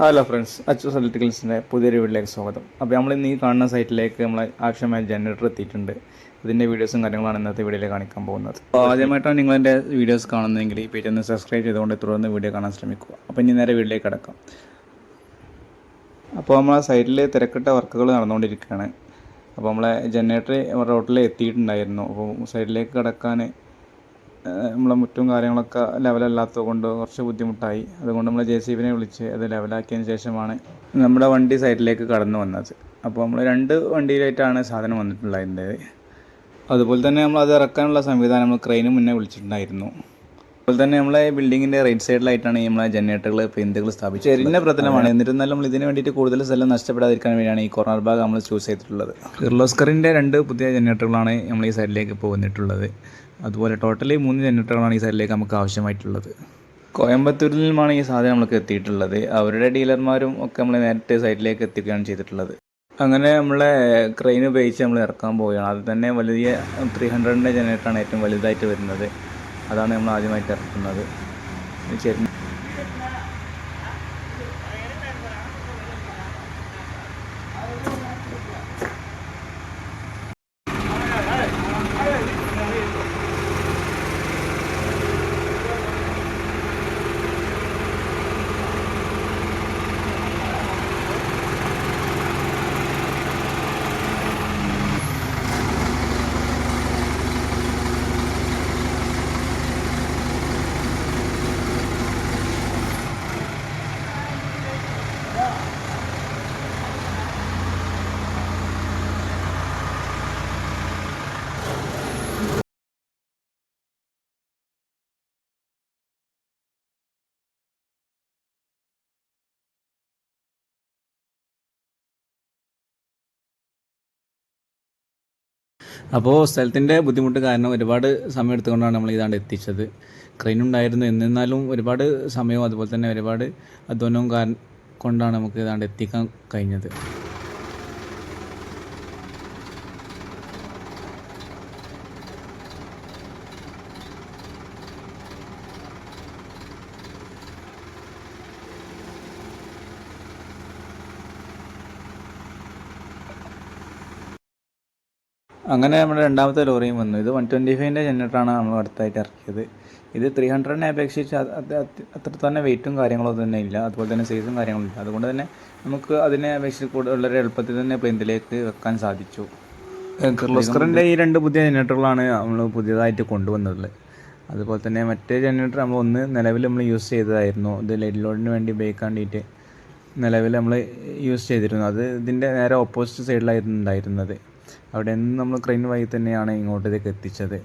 Hello friends Achu ഇലക്ട്രിക്കൽസിന്റെ പുതിയൊരു വീട്ടിലേക്ക് സ്വാഗതം. അപ്പോൾ നമ്മൾ ഇന്ന് ഈ കാണുന്ന സൈറ്റിലേക്ക് നമ്മൾ ആവശ്യമായ ജനറേറ്റർ എത്തിയിട്ടുണ്ട്. ഇതിന്റെ വീഡിയോസും കാര്യങ്ങളാണ് ഇന്നത്തെ വീഡിയോയിൽ കാണിക്കാൻ പോകുന്നത്. അപ്പോൾ ആദ്യമായിട്ടാണ് നിങ്ങൾ എന്റെ വീഡിയോസ് കാണുന്നതെങ്കിൽ ഈ പേജ് ഒന്ന് സബ്സ്ക്രൈബ് ചെയ്തുകൊണ്ട് തുടർന്ന് വീഡിയോ കാണാൻ ശ്രമിക്കുക. അപ്പോൾ ഇനി നേരെ വീട്ടിലേക്ക് കിടക്കാം. അപ്പോൾ നമ്മൾ ആ സൈറ്റിൽ തിരക്കിട്ട വർക്കുകൾ നടന്നുകൊണ്ടിരിക്കുകയാണ്. അപ്പോൾ നമ്മളെ ജനറേറ്റർ റോട്ടിൽ എത്തിയിട്ടുണ്ടായിരുന്നു. അപ്പോൾ സൈഡിലേക്ക് കിടക്കാൻ നമ്മളെ മുറ്റും കാര്യങ്ങളൊക്കെ ലെവലല്ലാത്തത് കൊണ്ട് കുറച്ച് ബുദ്ധിമുട്ടായി. അതുകൊണ്ട് നമ്മൾ ജെ സി ബിനെ വിളിച്ച് അത് ലെവലാക്കിയതിന് ശേഷമാണ് നമ്മുടെ വണ്ടി സൈഡിലേക്ക് കടന്നു വന്നത്. അപ്പോൾ നമ്മൾ രണ്ട് വണ്ടിയിലായിട്ടാണ് സാധനം വന്നിട്ടുണ്ടായിരുന്നത്. അതുപോലെ തന്നെ നമ്മൾ അത് ഇറക്കാനുള്ള സംവിധാനം നമ്മൾ ക്രെയിന് മുന്നേ വിളിച്ചിട്ടുണ്ടായിരുന്നു. അതുപോലെ തന്നെ നമ്മളെ ബിൽഡിങ്ങിന്റെ റൈറ്റ് സൈഡിലായിട്ടാണ് നമ്മളെ ജനറേറ്ററുകൾ പെന്തുകൾ സ്ഥാപിച്ചത് ചെറിയ പ്രതലമാണ്. എന്നിരുന്നാലും നമ്മൾ ഇതിന് വേണ്ടിയിട്ട് കൂടുതൽ സ്ഥലം നഷ്ടപ്പെടാതിരിക്കാൻ വേണ്ടിയാണ് ഈ കോർണർ ഭാഗം നമ്മൾ ചൂസ് ചെയ്തിട്ടുള്ളത്. കിർലോസ്കറിന്റെ രണ്ട് പുതിയ ജനറേറ്ററുകളാണ് നമ്മൾ ഈ സൈഡിലേക്ക് പോകുന്നിട്ടുള്ളത് അതുപോലെ ടോട്ടലി മൂന്ന് ജനറേറ്ററുകളാണ് ഈ സൈഡിലേക്ക് നമുക്ക് ആവശ്യമായിട്ടുള്ളത്. കോയമ്പത്തൂരിൽ നിന്നുമാണ് ഈ സാധനം നമ്മൾക്ക് എത്തിയിട്ടുള്ളത്. അവരുടെ ഡീലർമാരും ഒക്കെ നമ്മൾ നേരിട്ട് സൈഡിലേക്ക് എത്തിക്കുകയാണ് ചെയ്തിട്ടുള്ളത്. അങ്ങനെ നമ്മളെ ക്രെയിൻ ഉപയോഗിച്ച് നമ്മൾ ഇറക്കാൻ പോവുകയാണ്. അത് തന്നെ വലിയ ത്രീ ഹൺഡ്രഡിന്റെ ജനറേറ്ററാണ് ഏറ്റവും വലുതായിട്ട് വരുന്നത്. അതാണ് നമ്മൾ ആദ്യമായിട്ട് ഇറക്കുന്നത്. ശരി അപ്പോൾ സ്ഥലത്തിന്റെ ബുദ്ധിമുട്ട് കാരണം ഒരുപാട് സമയം എടുത്തുകൊണ്ടാണ് നമ്മൾ ഇതാണ്ട് എത്തിച്ചത്. ക്രെയിൻ ഉണ്ടായിരുന്നു. എന്നിരുന്നാലും ഒരുപാട് സമയവും അതുപോലെ തന്നെ ഒരുപാട് അധ്വാനവും കാരണം കൊണ്ടാണ് നമുക്ക് ഇതാണ്ട് എത്തിക്കാൻ കഴിഞ്ഞത്. അങ്ങനെ നമ്മുടെ രണ്ടാമത്തെ ലോറിയും വന്നു. ഇത് വൺ ട്വന്റി ഫൈവിന്റെ ജനറേറ്ററാണ് നമ്മൾ അടുത്തായിട്ട് ഇറക്കിയത്. ഇത് ത്രീ ഹൺഡ്രഡിനെ അപേക്ഷിച്ച് അത് അത് അത് അത്ര തന്നെ വെയിറ്റും കാര്യങ്ങളോ തന്നെ ഇല്ല. അതുപോലെ തന്നെ സൈസും കാര്യങ്ങളും ഇല്ല. അതുകൊണ്ട് തന്നെ നമുക്ക് അതിനെ അപേക്ഷിച്ച് കൂടുതൽ വളരെ എളുപ്പത്തിൽ തന്നെ പ്ലെയിനിലേക്ക് വെക്കാൻ സാധിച്ചു. കിർലോസ്കറിന്റെ ഈ രണ്ട് പുതിയ ജനറേറ്ററുകളാണ് നമ്മൾ പുതിയതായിട്ട് കൊണ്ടുവന്നിട്ടുള്ളത് അതുപോലെ തന്നെ മറ്റേ ജനറേറ്റർ നമ്മൾ ഒന്ന് നിലവിൽ നമ്മൾ യൂസ് ചെയ്തതായിരുന്നു. ഇത് ലൈറ്റ് ലോഡിന് വേണ്ടി ഉപയോഗിക്കാൻ വേണ്ടിയിട്ട് നിലവിൽ നമ്മൾ യൂസ് ചെയ്തിരുന്നു. അത് ഇതിന്റെ നേരെ ഓപ്പോസിറ്റ് സൈഡിലായിരുന്നു ഉണ്ടായിരുന്നത്. അവിടെ നിന്ന് നമ്മൾ ക്രെയിൻ വഴി തന്നെയാണ് ഇങ്ങോട്ടേക്ക് എത്തിച്ചത്.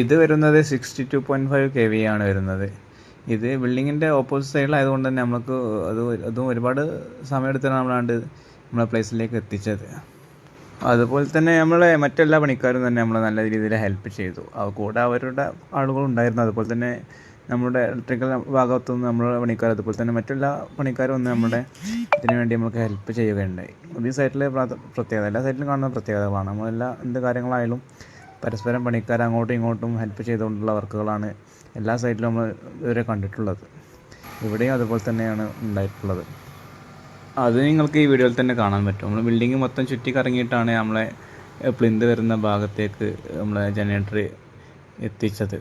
ഇത് വരുന്നത് sixty two point five K V ആണ് വരുന്നത്. ഇത് ബിൽഡിങ്ങിന്റെ ഓപ്പോസിറ്റ് സൈഡിലായതുകൊണ്ട് തന്നെ നമുക്ക് അത് അതും ഒരുപാട് സമയമെടുത്താണ് നമ്മളാണ്ട് നമ്മളെ പ്ലേസിലേക്ക് എത്തിച്ചത്. അതുപോലെ തന്നെ നമ്മളെ മറ്റെല്ലാ പണിക്കാരും തന്നെ നമ്മളെ നല്ല രീതിയിൽ ഹെൽപ്പ് ചെയ്തു. കൂടെ അവരുടെ ആളുകളുണ്ടായിരുന്നു. അതുപോലെ തന്നെ നമ്മുടെ ഇലക്ട്രിക്കൽ ഭാഗത്തുനിന്ന് നമ്മുടെ പണിക്കാർ അതുപോലെ തന്നെ മറ്റുള്ള പണിക്കാരും ഒന്ന് നമ്മുടെ ഇതിനു വേണ്ടി നമുക്ക് ഹെൽപ്പ് ചെയ്യുകയുണ്ടായി. ഈ സൈറ്റിലെ പ്രത്യേകത എല്ലാ സൈറ്റിലും കാണുന്ന പ്രത്യേകതകളാണ്. നമ്മളെല്ലാ എന്ത് കാര്യങ്ങളായാലും പരസ്പരം പണിക്കാർ അങ്ങോട്ടും ഇങ്ങോട്ടും ഹെൽപ്പ് ചെയ്തുകൊണ്ടുള്ള വർക്കുകളാണ് എല്ലാ സൈറ്റിലും നമ്മൾ ഇതുവരെ കണ്ടിട്ടുള്ളത്. ഇവിടെയും അതുപോലെ തന്നെയാണ് ഉണ്ടായിട്ടുള്ളത്. അത് നിങ്ങൾക്ക് ഈ വീഡിയോയിൽ തന്നെ കാണാൻ പറ്റും. നമ്മൾ ബിൽഡിംഗ് മൊത്തം ചുറ്റി കറങ്ങിയിട്ടാണ് നമ്മളെ പ്ലിന്ത് വരുന്ന ഭാഗത്തേക്ക് നമ്മളെ ജനറേറ്റർ എത്തിച്ചത്.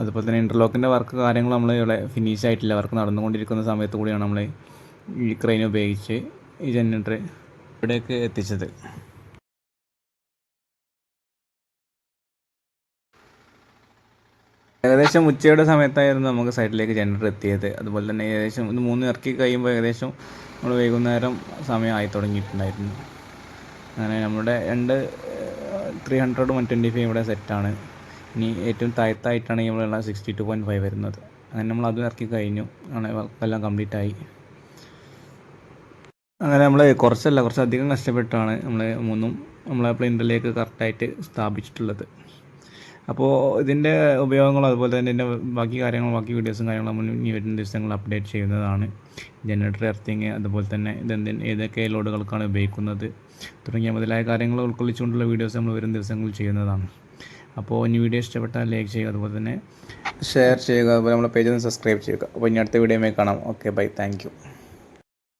അതുപോലെ തന്നെ ഇന്റർലോക്കിന്റെ വർക്ക് കാര്യങ്ങൾ നമ്മൾ ഇവിടെ ഫിനിഷ് ആയിട്ടില്ല. വർക്ക് നടന്നുകൊണ്ടിരിക്കുന്ന സമയത്ത് കൂടിയാണ് നമ്മൾ ഈ ക്രെയിൻ ഉപയോഗിച്ച് ഈ ജനറേറ്റർ ഇവിടേക്ക് എത്തിച്ചത്. ഏകദേശം ഉച്ചയുടെ സമയത്തായിരുന്നു നമുക്ക് സൈഡിലേക്ക് ജനറേറ്റർ എത്തിയത്. അതുപോലെ തന്നെ ഏകദേശം ഇത് മൂന്ന് ഇറക്കി കഴിയുമ്പോൾ ഏകദേശം നമ്മൾ വൈകുന്നേരം സമയമായി തുടങ്ങിയിട്ടുണ്ടായിരുന്നു. അങ്ങനെ നമ്മുടെ രണ്ട് three hundred one twenty five ഇവിടെ സെറ്റാണ് ഇനി ഏറ്റവും താഴത്തായിട്ടാണ് നമ്മളുള്ള സിക്സ്റ്റി ടു പോയിന്റ് ഫൈവ് വരുന്നത്. അങ്ങനെ നമ്മൾ അതും ഇറക്കി കഴിഞ്ഞു. അങ്ങനെ വർക്കെല്ലാം കംപ്ലീറ്റ് ആയി. അങ്ങനെ നമ്മൾ കുറച്ചല്ല കുറച്ചധികം കഷ്ടപ്പെട്ടാണ് നമ്മൾ മൂന്നും നമ്മളെ പ്ലിന്റിലേക്ക് കറക്റ്റായിട്ട് സ്ഥാപിച്ചിട്ടുള്ളത്. അപ്പോൾ ഇതിന്റെ ഉപയോഗങ്ങളും അതുപോലെ തന്നെ ഇതിന്റെ ബാക്കി കാര്യങ്ങളും ബാക്കി വീഡിയോസും കാര്യങ്ങളും നമ്മൾ ഇനി വരുന്ന ദിവസങ്ങൾ അപ്ഡേറ്റ് ചെയ്യുന്നതാണ്. ജനറേറ്റർ എർത്തിങ് അതുപോലെ തന്നെ ഇതെന്തെ ഏതൊക്കെ ലോഡുകൾക്കാണ് ഉപയോഗിക്കുന്നത് തുടങ്ങിയ മുതലായ കാര്യങ്ങൾ ഉൾക്കൊള്ളിച്ചുകൊണ്ടുള്ള വീഡിയോസ് നമ്മൾ വരുന്ന ദിവസങ്ങളിൽ ചെയ്യുന്നതാണ്. അപ്പോൾ ഇനി വീഡിയോ ഇഷ്ടപ്പെട്ടാൽ ലൈക്ക് ചെയ്യുക അതുപോലെ തന്നെ ഷെയർ ചെയ്യുക അതുപോലെ നമ്മുടെ പേജ് ഒന്ന് സബ്സ്ക്രൈബ് ചെയ്യുക. അപ്പോൾ ഇനി അടുത്ത വീഡിയോയിൽ കാണാം. Okay bye. താങ്ക്